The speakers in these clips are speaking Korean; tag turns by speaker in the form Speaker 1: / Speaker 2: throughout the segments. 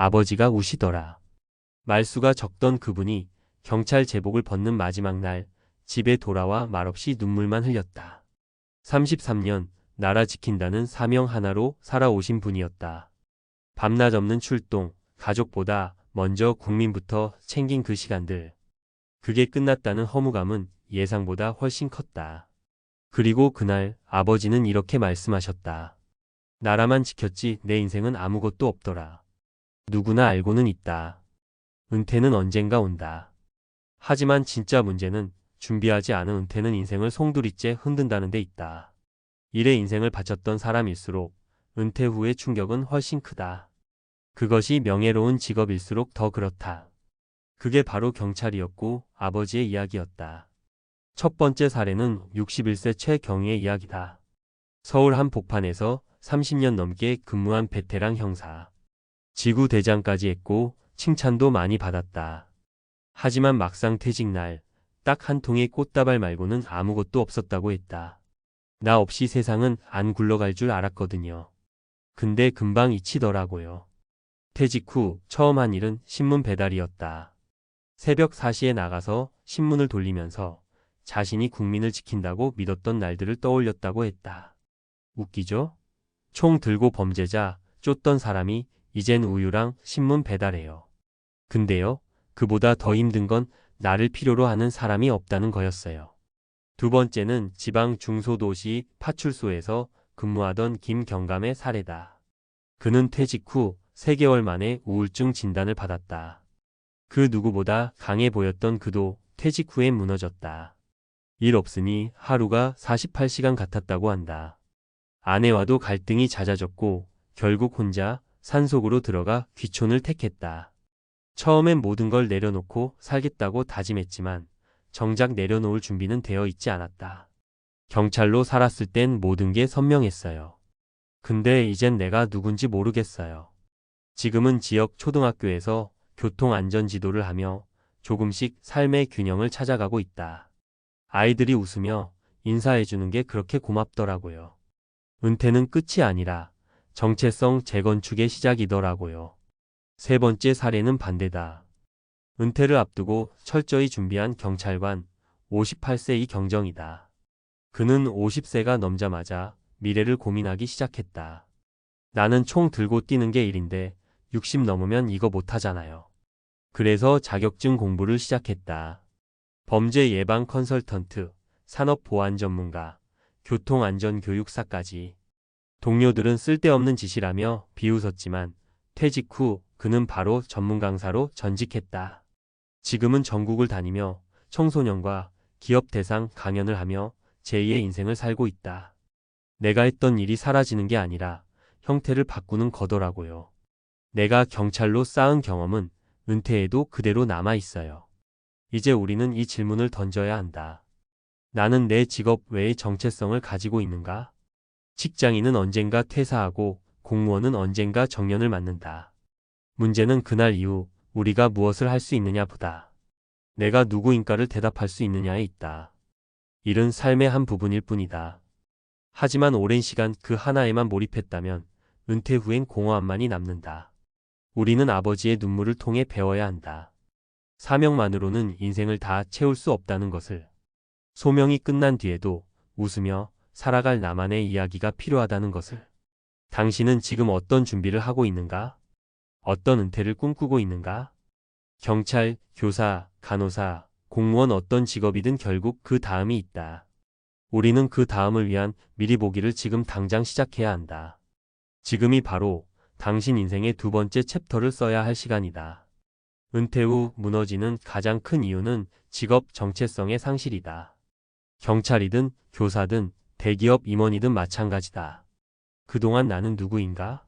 Speaker 1: 아버지가 우시더라. 말수가 적던 그분이 경찰 제복을 벗는 마지막 날 집에 돌아와 말없이 눈물만 흘렸다. 33년 나라 지킨다는 사명 하나로 살아오신 분이었다. 밤낮 없는 출동, 가족보다 먼저 국민부터 챙긴 그 시간들. 그게 끝났다는 허무감은 예상보다 훨씬 컸다. 그리고 그날 아버지는 이렇게 말씀하셨다. 나라만 지켰지 내 인생은 아무것도 없더라. 누구나 알고는 있다. 은퇴는 언젠가 온다. 하지만 진짜 문제는 준비하지 않은 은퇴는 인생을 송두리째 흔든다는 데 있다. 일에 인생을 바쳤던 사람일수록 은퇴 후의 충격은 훨씬 크다. 그것이 명예로운 직업일수록 더 그렇다. 그게 바로 경찰이었고 아버지의 이야기였다. 첫 번째 사례는 61세 최경희의 이야기다. 서울 한 복판에서 30년 넘게 근무한 베테랑 형사. 지구 대장까지 했고 칭찬도 많이 받았다. 하지만 막상 퇴직 날 딱 한 통의 꽃다발 말고는 아무것도 없었다고 했다. 나 없이 세상은 안 굴러갈 줄 알았거든요. 근데 금방 잊히더라고요. 퇴직 후 처음 한 일은 신문 배달이었다. 새벽 4시에 나가서 신문을 돌리면서 자신이 국민을 지킨다고 믿었던 날들을 떠올렸다고 했다. 웃기죠? 총 들고 범죄자 쫓던 사람이 이젠 우유랑 신문 배달해요. 근데요, 그보다 더 힘든 건 나를 필요로 하는 사람이 없다는 거였어요. 두 번째는 지방 중소도시 파출소에서 근무하던 김경감의 사례다. 그는 퇴직 후 3개월 만에 우울증 진단을 받았다. 그 누구보다 강해 보였던 그도 퇴직 후에 무너졌다. 일 없으니 하루가 48시간 같았다고 한다. 아내와도 갈등이 잦아졌고 결국 혼자 산속으로 들어가 귀촌을 택했다. 처음엔 모든 걸 내려놓고 살겠다고 다짐했지만 정작 내려놓을 준비는 되어 있지 않았다. 경찰로 살았을 땐 모든 게 선명했어요. 근데 이젠 내가 누군지 모르겠어요. 지금은 지역 초등학교에서 교통안전지도를 하며 조금씩 삶의 균형을 찾아가고 있다. 아이들이 웃으며 인사해주는 게 그렇게 고맙더라고요. 은퇴는 끝이 아니라 정체성 재건축의 시작이더라고요. 세 번째 사례는 반대다. 은퇴를 앞두고 철저히 준비한 경찰관 58세의 경정이다. 그는 50세가 넘자마자 미래를 고민하기 시작했다. 나는 총 들고 뛰는 게 일인데 60 넘으면 이거 못하잖아요. 그래서 자격증 공부를 시작했다. 범죄 예방 컨설턴트, 산업 보안 전문가, 교통안전교육사까지. 동료들은 쓸데없는 짓이라며 비웃었지만 퇴직 후 그는 바로 전문 강사로 전직했다. 지금은 전국을 다니며 청소년과 기업 대상 강연을 하며 제2의 인생을 살고 있다. 내가 했던 일이 사라지는 게 아니라 형태를 바꾸는 거더라고요. 내가 경찰로 쌓은 경험은 은퇴에도 그대로 남아 있어요. 이제 우리는 이 질문을 던져야 한다. 나는 내 직업 외의 정체성을 가지고 있는가? 직장인은 언젠가 퇴사하고 공무원은 언젠가 정년을 맞는다. 문제는 그날 이후 우리가 무엇을 할 수 있느냐 보다. 내가 누구인가를 대답할 수 있느냐에 있다. 일은 삶의 한 부분일 뿐이다. 하지만 오랜 시간 그 하나에만 몰입했다면 은퇴 후엔 공허함만이 남는다. 우리는 아버지의 눈물을 통해 배워야 한다. 사명만으로는 인생을 다 채울 수 없다는 것을. 소명이 끝난 뒤에도 웃으며 살아갈 나만의 이야기가 필요하다는 것을. 당신은 지금 어떤 준비를 하고 있는가? 어떤 은퇴를 꿈꾸고 있는가? 경찰, 교사, 간호사, 공무원 어떤 직업이든 결국 그 다음이 있다. 우리는 그 다음을 위한 미리 보기를 지금 당장 시작해야 한다. 지금이 바로 당신 인생의 두 번째 챕터를 써야 할 시간이다. 은퇴 후 무너지는 가장 큰 이유는 직업 정체성의 상실이다. 경찰이든 교사든 대기업 임원이든 마찬가지다. 그동안 나는 누구인가?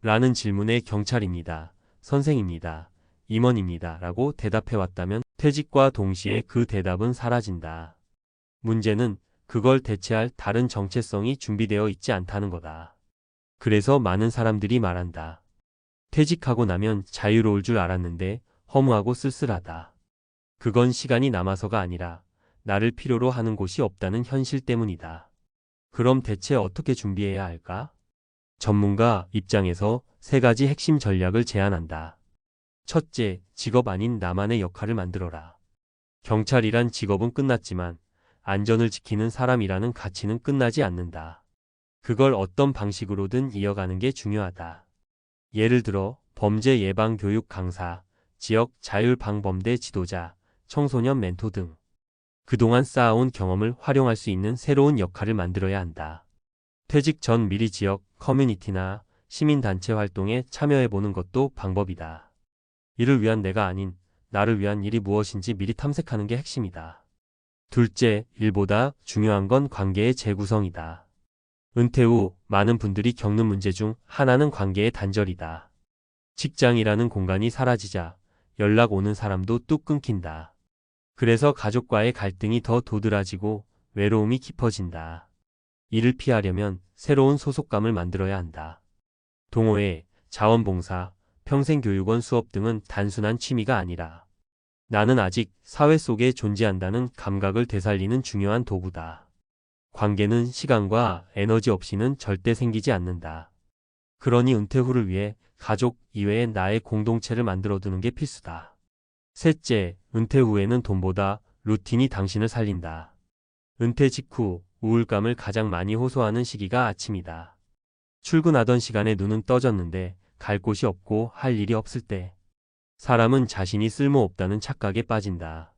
Speaker 1: 라는 질문에 경찰입니다. 선생입니다. 임원입니다. 라고 대답해왔다면 퇴직과 동시에 그 대답은 사라진다. 문제는 그걸 대체할 다른 정체성이 준비되어 있지 않다는 거다. 그래서 많은 사람들이 말한다. 퇴직하고 나면 자유로울 줄 알았는데 허무하고 쓸쓸하다. 그건 시간이 남아서가 아니라 나를 필요로 하는 곳이 없다는 현실 때문이다. 그럼 대체 어떻게 준비해야 할까? 전문가 입장에서 세 가지 핵심 전략을 제안한다. 첫째, 직업 아닌 나만의 역할을 만들어라. 경찰이란 직업은 끝났지만 안전을 지키는 사람이라는 가치는 끝나지 않는다. 그걸 어떤 방식으로든 이어가는 게 중요하다. 예를 들어 범죄 예방 교육 강사, 지역 자율 방범대 지도자, 청소년 멘토 등 그동안 쌓아온 경험을 활용할 수 있는 새로운 역할을 만들어야 한다. 퇴직 전 미리 지역 커뮤니티나 시민단체 활동에 참여해보는 것도 방법이다. 이를 위한 내가 아닌 나를 위한 일이 무엇인지 미리 탐색하는 게 핵심이다. 둘째, 일보다 중요한 건 관계의 재구성이다. 은퇴 후 많은 분들이 겪는 문제 중 하나는 관계의 단절이다. 직장이라는 공간이 사라지자 연락 오는 사람도 뚝 끊긴다. 그래서 가족과의 갈등이 더 도드라지고 외로움이 깊어진다. 이를 피하려면 새로운 소속감을 만들어야 한다. 동호회, 자원봉사, 평생교육원 수업 등은 단순한 취미가 아니라 나는 아직 사회 속에 존재한다는 감각을 되살리는 중요한 도구다. 관계는 시간과 에너지 없이는 절대 생기지 않는다. 그러니 은퇴 후를 위해 가족 이외의 나의 공동체를 만들어두는 게 필수다. 셋째, 은퇴 후에는 돈보다 루틴이 당신을 살린다. 은퇴 직후 우울감을 가장 많이 호소하는 시기가 아침이다. 출근하던 시간에 눈은 떠졌는데 갈 곳이 없고 할 일이 없을 때 사람은 자신이 쓸모없다는 착각에 빠진다.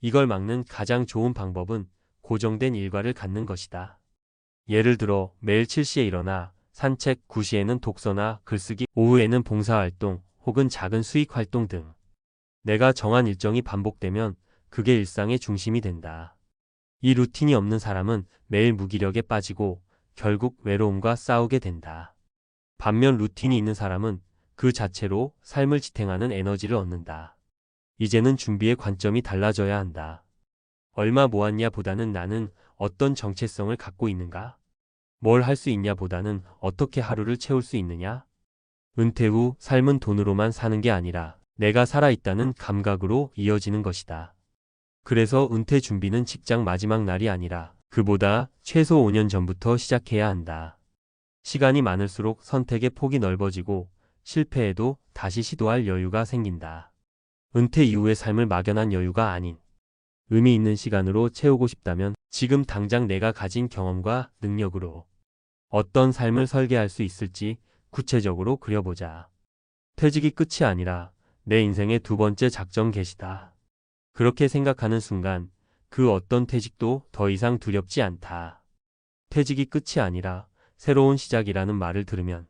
Speaker 1: 이걸 막는 가장 좋은 방법은 고정된 일과를 갖는 것이다. 예를 들어 매일 7시에 일어나 산책, 9시에는 독서나 글쓰기, 오후에는 봉사활동 혹은 작은 수익 활동 등 내가 정한 일정이 반복되면 그게 일상의 중심이 된다. 이 루틴이 없는 사람은 매일 무기력에 빠지고 결국 외로움과 싸우게 된다. 반면 루틴이 있는 사람은 그 자체로 삶을 지탱하는 에너지를 얻는다. 이제는 준비의 관점이 달라져야 한다. 얼마 모았냐 보다는 나는 어떤 정체성을 갖고 있는가? 뭘 할 수 있냐 보다는 어떻게 하루를 채울 수 있느냐? 은퇴 후 삶은 돈으로만 사는 게 아니라 내가 살아있다는 감각으로 이어지는 것이다. 그래서 은퇴 준비는 직장 마지막 날이 아니라 그보다 최소 5년 전부터 시작해야 한다. 시간이 많을수록 선택의 폭이 넓어지고 실패해도 다시 시도할 여유가 생긴다. 은퇴 이후의 삶을 막연한 여유가 아닌 의미 있는 시간으로 채우고 싶다면 지금 당장 내가 가진 경험과 능력으로 어떤 삶을 설계할 수 있을지 구체적으로 그려보자. 퇴직이 끝이 아니라 내 인생의 두 번째 작전 개시다. 그렇게 생각하는 순간 그 어떤 퇴직도 더 이상 두렵지 않다. 퇴직이 끝이 아니라 새로운 시작이라는 말을 들으면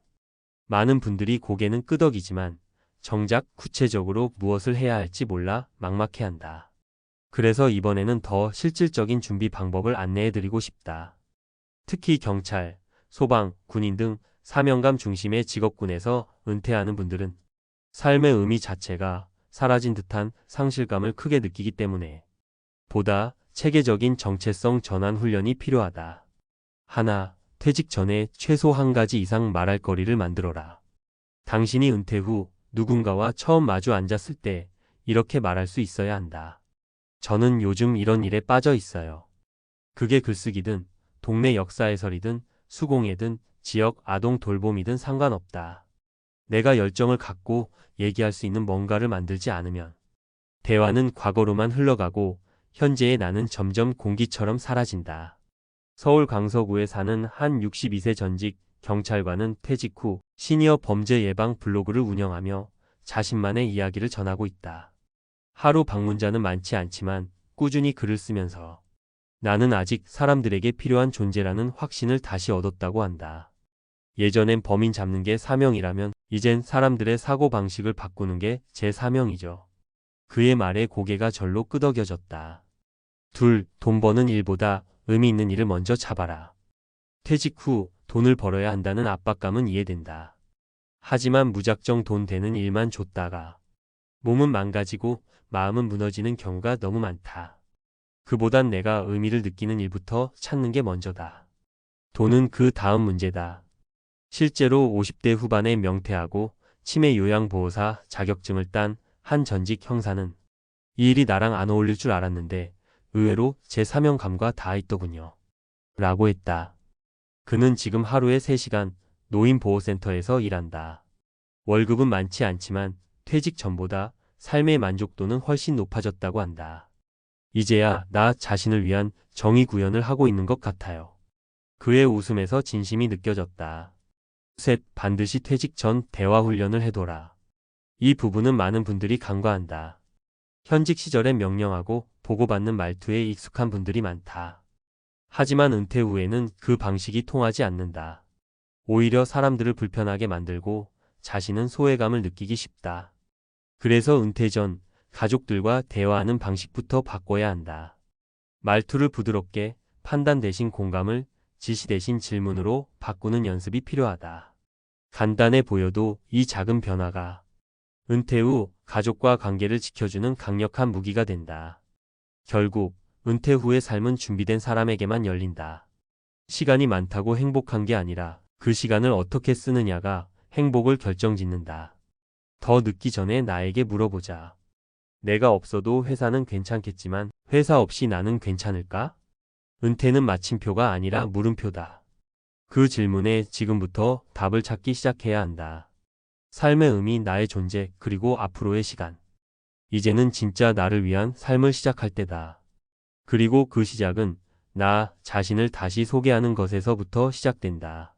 Speaker 1: 많은 분들이 고개는 끄덕이지만 정작 구체적으로 무엇을 해야 할지 몰라 막막해한다. 그래서 이번에는 더 실질적인 준비 방법을 안내해드리고 싶다. 특히 경찰, 소방, 군인 등 사명감 중심의 직업군에서 은퇴하는 분들은 삶의 의미 자체가 사라진 듯한 상실감을 크게 느끼기 때문에 보다 체계적인 정체성 전환 훈련이 필요하다. 하나, 퇴직 전에 최소 한 가지 이상 말할 거리를 만들어라. 당신이 은퇴 후 누군가와 처음 마주 앉았을 때 이렇게 말할 수 있어야 한다. 저는 요즘 이런 일에 빠져 있어요. 그게 글쓰기든 동네 역사 해설이든 수공예든 지역 아동 돌봄이든 상관없다. 내가 열정을 갖고 얘기할 수 있는 뭔가를 만들지 않으면 대화는 과거로만 흘러가고 현재의 나는 점점 공기처럼 사라진다. 서울 강서구에 사는 한 62세 전직 경찰관은 퇴직 후 시니어 범죄 예방 블로그를 운영하며 자신만의 이야기를 전하고 있다. 하루 방문자는 많지 않지만 꾸준히 글을 쓰면서 나는 아직 사람들에게 필요한 존재라는 확신을 다시 얻었다고 한다. 예전엔 범인 잡는 게 사명이라면 이젠 사람들의 사고방식을 바꾸는 게 제 사명이죠. 그의 말에 고개가 절로 끄덕여졌다. 둘, 돈 버는 일보다 의미 있는 일을 먼저 잡아라. 퇴직 후 돈을 벌어야 한다는 압박감은 이해된다. 하지만 무작정 돈 되는 일만 줬다가 몸은 망가지고 마음은 무너지는 경우가 너무 많다. 그보단 내가 의미를 느끼는 일부터 찾는 게 먼저다. 돈은 그 다음 문제다. 실제로 50대 후반에 명퇴하고 치매 요양보호사 자격증을 딴 한 전직 형사는 이 일이 나랑 안 어울릴 줄 알았는데 의외로 제 사명감과 닿아 있더군요. 라고 했다. 그는 지금 하루에 3시간 노인보호센터에서 일한다. 월급은 많지 않지만 퇴직 전보다 삶의 만족도는 훨씬 높아졌다고 한다. 이제야 나 자신을 위한 정의 구현을 하고 있는 것 같아요. 그의 웃음에서 진심이 느껴졌다. 셋, 반드시 퇴직 전 대화 훈련을 해둬라. 이 부분은 많은 분들이 간과한다. 현직 시절에 명령하고 보고받는 말투에 익숙한 분들이 많다. 하지만 은퇴 후에는 그 방식이 통하지 않는다. 오히려 사람들을 불편하게 만들고 자신은 소외감을 느끼기 쉽다. 그래서 은퇴 전 가족들과 대화하는 방식부터 바꿔야 한다. 말투를 부드럽게 판단 대신 공감을 지시 대신 질문으로 바꾸는 연습이 필요하다. 간단해 보여도 이 작은 변화가 은퇴 후 가족과 관계를 지켜주는 강력한 무기가 된다. 결국 은퇴 후의 삶은 준비된 사람에게만 열린다. 시간이 많다고 행복한 게 아니라 그 시간을 어떻게 쓰느냐가 행복을 결정짓는다. 더 늦기 전에 나에게 물어보자. 내가 없어도 회사는 괜찮겠지만 회사 없이 나는 괜찮을까? 은퇴는 마침표가 아니라 물음표다. 그 질문에 지금부터 답을 찾기 시작해야 한다. 삶의 의미, 나의 존재, 그리고 앞으로의 시간. 이제는 진짜 나를 위한 삶을 시작할 때다. 그리고 그 시작은 나 자신을 다시 소개하는 것에서부터 시작된다.